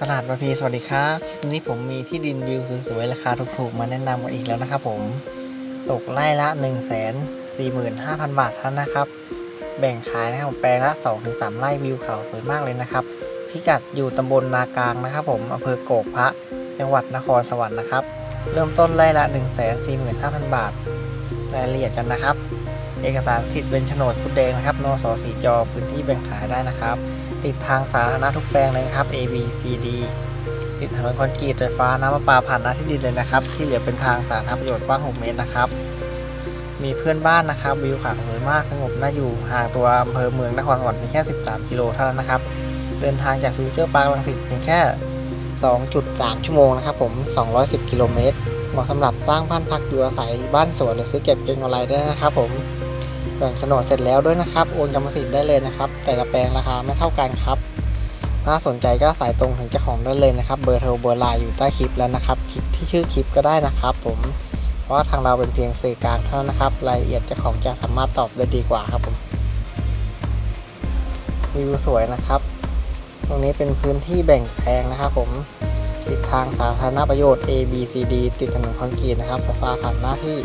ตลาดบางพีสวัสดีครับวันนี้ผมมีที่ดินวิวสวยๆราคาถูกๆมาแนะนำกันอีกแล้วนะครับผม ตกไร่ละ 1 4 5 0 0 0 บาทท่านนนะครับ แบ่งขายนะครับผมแปลงละ 2-3 ไร่วิวเขาสวยมากเลยนะครับ พิกัดอยู่ตำบลนากลางนะครับผมอำเภอโกกพระ จังหวัดนครสวรรค์นะครับ เริ่มต้นไร่ละ 1 4 5 0 0 0 บาท รายละเอียดกันนะครับ เอกสารสิทธิ์เป็นโฉนดคุณแดงนะครับนสสีจอพื้นที่แบ่งขายได้นะครับ ติดทางสาธารณะทุกแปลงเลยนะครับ A B C D ติดถนนคอนกรีตไฟฟ้าน้ำประปาผ่านหน้าที่ดินเลยนะครับ ที่เหลือเป็นทางสาธารณประโยชน์กว้าง 6 เมตรนะครับ มีเพื่อนบ้านนะครับวิวขาวสวยมากสงบน่าอยู่ห่างตัวอำเภอเมืองนครสวรรค์เพียงแค่ 13 กิโลเท่านั้นนะครับ เดินทางจากฟิวเจอร์พาร์คลังสิตเพียงแค่ 2.3 ชั่วโมงนะครับผม 210 กิโลเมตรเหมาะสำหรับสร้างบ้านพักอยู่อาศัยบ้านสวนหรือซื้อเก็บเก็งอะไรได้นะครับผม แบ่งโฉนดเสร็จแล้วด้วยนะครับ โอนกรรมสิทธิ์ได้เลยนะครับ แต่ละแปลงราคาไม่เท่ากันครับ ถ้าสนใจก็สายตรงถึงเจ้าของได้เลยนะครับ เบอร์โทรเบอร์ไลน์อยู่ใต้คลิปแล้วนะครับ คลิกที่ชื่อคลิปก็ได้นะครับ ผม เพราะทางเราเป็นเพียงสื่อกลางเท่านั้นนะครับ รายละเอียดเจ้าของจะสามารถตอบได้ดีกว่าครับผม วิวสวยนะครับ ตรงนี้เป็นพื้นที่แบ่งแปลงนะครับ ผม ติดทางสาธารณประโยชน์ A B C D ติดถนนคอนกรีตนะครับไฟฟ้าผ่านหน้าที่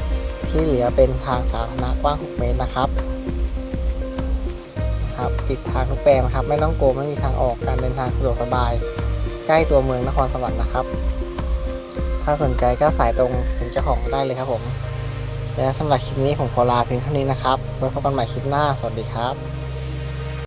ที่เหลือเป็นทางสาธารณะกว้าง 6 เมตรนะครับ ครับติดทางทุกแปลงนะครับ ไม่ต้องโกลัวไม่มีทางออกการเดินทางสะดวกสบาย ใกล้ตัวเมืองนครสวรรค์นะครับ ถ้าสนใจก็สายตรงถึงเจ้าของได้เลยครับผมและสำหรับคลิปนี้ผมขอลาเพียงเท่านี้นะครับไว้พบกันใหม่คลิปหน้า สวัสดีครับ